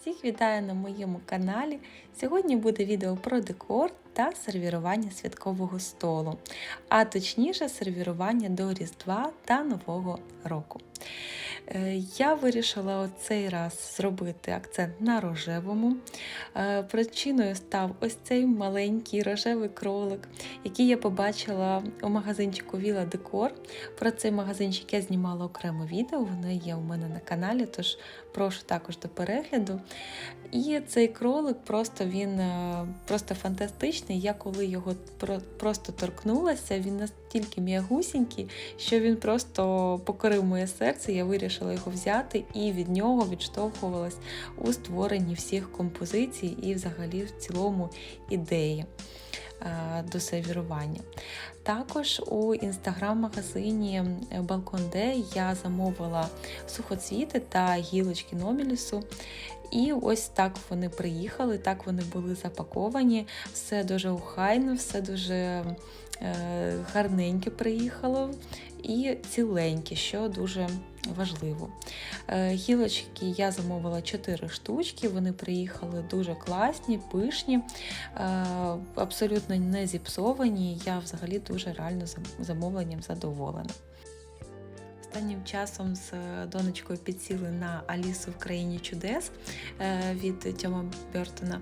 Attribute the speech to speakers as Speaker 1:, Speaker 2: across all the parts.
Speaker 1: Всіх вітаю на моєму каналі. Сьогодні буде відео про декор та сервірування святкового столу, а точніше сервірування до Різдва та Нового року. Е, Я вирішила цей раз зробити акцент на рожевому. Е, Причиною став ось цей маленький рожевий кролик, який я побачила у магазинчику Віла Декор. Про цей магазинчик я знімала окремо відео, воно є у мене на каналі, тож прошу також до перегляду. І цей кролик просто він е, просто фантастичний. Я коли його просто торкнулася, він настільки м'ягусінький, що він просто покорив моє серце. Я вирішила його взяти і від нього відштовхувалась у створенні всіх композицій і взагалі в цілому ідеї е, до сервірування. Також у інстаграм-магазині Балкон Де я замовила сухоцвіти та гілочки Нобілісу. І ось так вони приїхали, так вони були запаковані. Все дуже охайно, все дуже е, гарненьке приїхало і ціленькі, що дуже важливо. Е, гілочки я замовила 4 штучки, вони приїхали дуже класні, пишні, е, абсолютно не зіпсовані. Я взагалі дуже реально замовленням задоволена. Останнім часом з донечкою підсіли на Алісу в країні чудес е, від Тьома Бертона.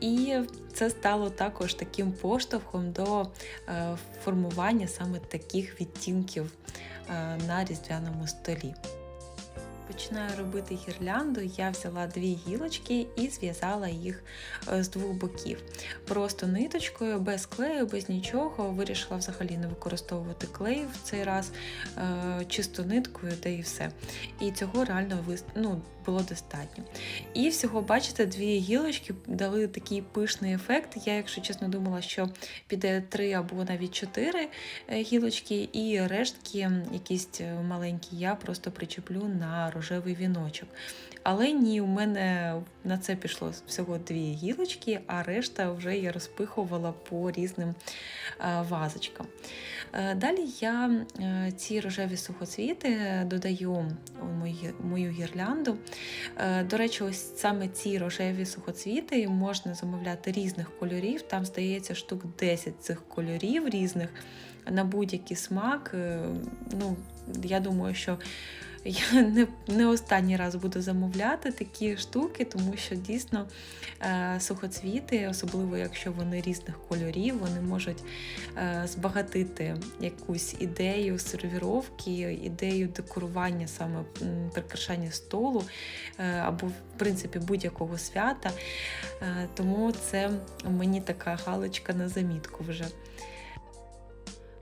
Speaker 1: І це стало також таким поштовхом до е, формування саме таких відтінків е, на різдвяному столі. Починаю робити гірлянду. Я взяла дві гілочки і зв'язала їх е, з двох боків. Просто ниточкою, без клею, без нічого. Вирішила взагалі не використовувати клей в цей раз, е, чисто ниткою, та і все. І цього реально ну, було достатньо. І всього, бачите, дві гілочки дали такий пишний ефект. Я, якщо чесно, думала, що піде три або навіть чотири е, гілочки, і рештки, якісь е, маленькі, я просто причеплю на рожевий віночок. Але ні, у мене на це пішло всього дві гілочки, а решта вже я розпихувала по різним е, вазочкам. Далі я ці рожеві сухоцвіти додаю у мою гірлянду. Е, До речі, ось саме ці рожеві сухоцвіти можна замовляти різних кольорів. Там здається штук 10 цих кольорів різних на будь-який смак. Е, Ну, я думаю, що я не, не останній раз буду замовляти такі штуки, тому що дійсно е, сухоцвіти, особливо якщо вони різних кольорів, вони можуть е, збагатити якусь ідею сервіровки, ідею декорування, саме прикрашання столу е, або, в принципі, будь-якого свята. Е, Тому це мені така галочка на замітку вже.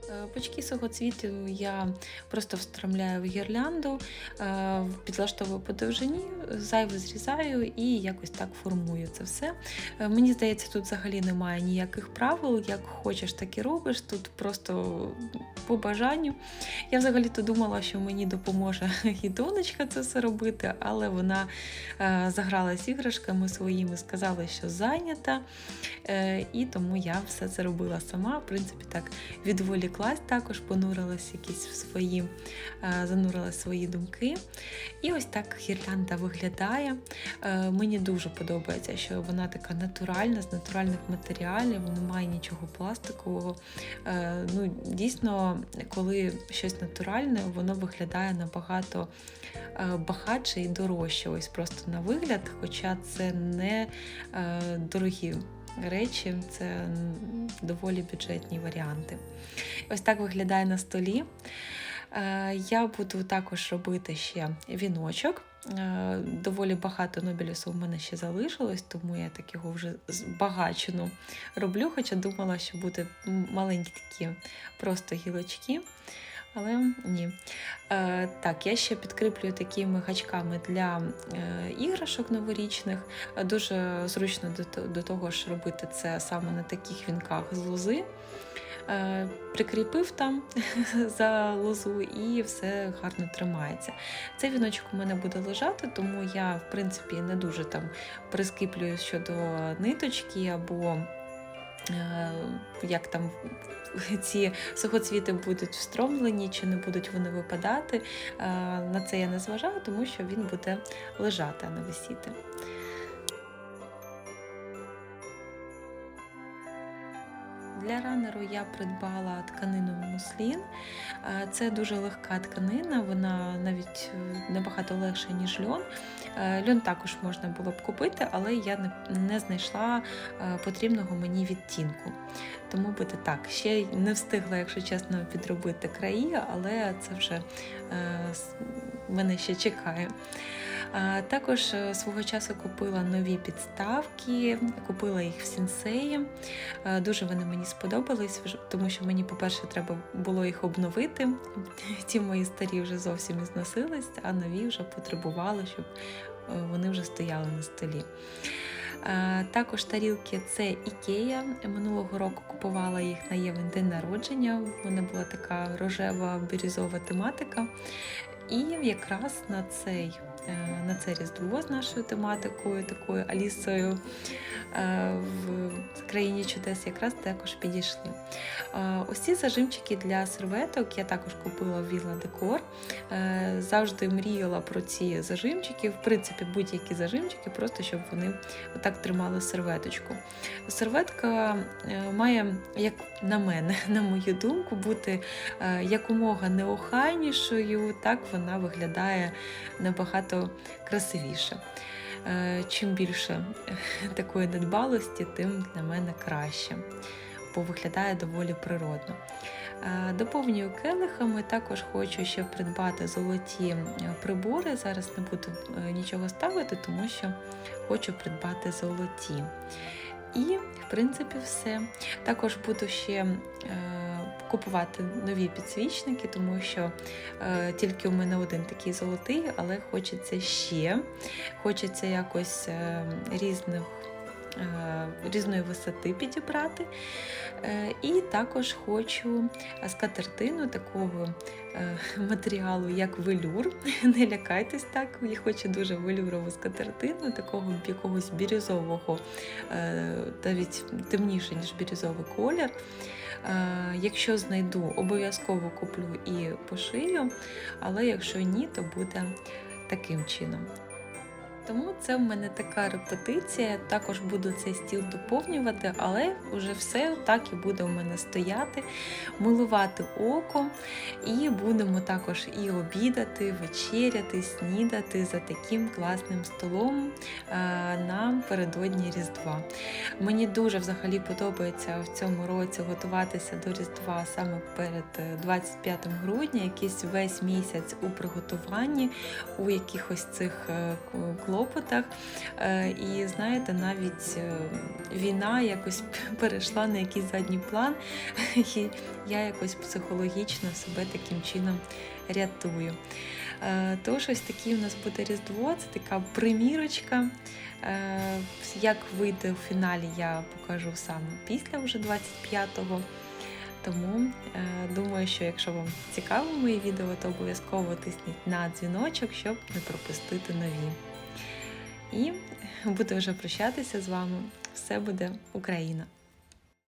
Speaker 1: Е, Пучки сухоцвітів я просто встромляю в гірлянду, е, підлаштовую по довжині, зайве зрізаю і якось так формую це все. Е, Мені здається, тут взагалі немає ніяких правил, як хочеш, так і робиш. Тут просто по бажанню. Я взагалі-то думала, що мені допоможе і донечка це все робити, але вона е, заграла з іграшками своїми, сказала, що зайнята. І тому я все це робила сама. В принципі, так відволіклась також, понурилась якісь в свої, е, занурилась в свої думки. І ось так гірлянда виглядає. Е, Мені дуже подобається, що вона така натуральна, з натуральних матеріалів, немає нічого пластикового. Е, Ну, дійсно, коли щось натуральне, воно виглядає набагато багатше і дорожче. Ось просто на вигляд, хоча це не дорогі речі, це доволі бюджетні варіанти. Ось так виглядає на столі. Е, Я буду також робити ще віночок. Е, Доволі багато нобілісу в мене ще залишилось, тому я так його вже збагачену роблю, хоча думала, що буде маленькі такі просто гілочки. Але ні. Е, так, я ще підкріплюю такими гачками для е, іграшок новорічних. Е, Дуже зручно до, до того ж робити це саме на таких вінках з лози. Е, прикріпив там за лозу і все гарно тримається. Цей віночок у мене буде лежати, тому я, в принципі, не дуже там прискіплюю щодо ниточки або як там ці сухоцвіти будуть встромлені, чи не будуть вони випадати. Е, На це я не зважаю, тому що він буде лежати, а не висіти. Для ранеру я придбала тканину муслін. Це дуже легка тканина, вона навіть е, набагато легша, ніж льон. Е, Льон також можна було б купити, але я не- знайшла е, потрібного мені відтінку. Тому буде так. Ще не встигла, якщо чесно, підробити краї, але це вже мене ще чекає. Також е, свого часу купила нові підставки, купила їх в сінсеї. Е, Дуже вони мені сподобались, тому що мені, по-перше, треба було їх обновити. Ті мої старі вже зовсім ізносились, а нові вже потребували, щоб е, вони вже стояли на столі. Також тарілки це Ікея. Минулого року купувала їх на Євен день народження. Вона була така рожева бірюзова тематика. І якраз на цей на це різдво з нашою тематикою, такою Алісою е, в країні чудес, якраз також підійшли. Е, Ось ці зажимчики для серветок я також купила в Віла Декор. Е, Завжди мріяла про ці зажимчики, в принципі, будь-які зажимчики, просто щоб вони отак тримали серветочку. Серветка е, має, як на мене, на мою думку, бути е, якомога неохайнішою, так вона виглядає набагато красивіше. Е, Чим більше такої недбалості, тим для мене краще, бо виглядає доволі природно. Е, Доповнюю келихами, також хочу ще придбати золоті е, прибори. Зараз не буду нічого ставити, тому що хочу придбати золоті. І, в принципі, все. Також буду ще купувати нові підсвічники, тому що е, тільки у мене один такий золотий, але хочеться ще. Хочеться якось е, різних. Е, Різної висоти підібрати. Е, І також хочу скатертину такого е, матеріалу, як велюр. Не лякайтесь так, я хочу дуже велюрову скатертину, такого якогось бірюзового, навіть темніше, ніж бірюзовий колір. Якщо знайду, обов'язково куплю і пошию, але якщо ні, то буде таким чином. Тому це в мене така репетиція. Також буду цей стіл доповнювати, але вже все так і буде у мене стояти, милувати око. І будемо також і обідати, вечеряти, снідати за таким класним столом е, напередодні Різдва. Мені дуже взагалі подобається в цьому році готуватися до Різдва саме перед е, 25 грудня, якийсь весь місяць у приготуванні, у якихось цих е, к- клопотах. Е, І знаєте, навіть е, війна якось перейшла на якийсь задній план, і я якось психологічно себе таким чином рятую. Е, Тож ось такий у нас буде Різдво, це така примірочка. Як вийде у фіналі, я покажу саме після вже 25-го. Тому думаю, що якщо вам цікаво мої відео, то обов'язково тисніть на дзвіночок, щоб не пропустити нові. І буду вже прощатися з вами. Все буде Україна!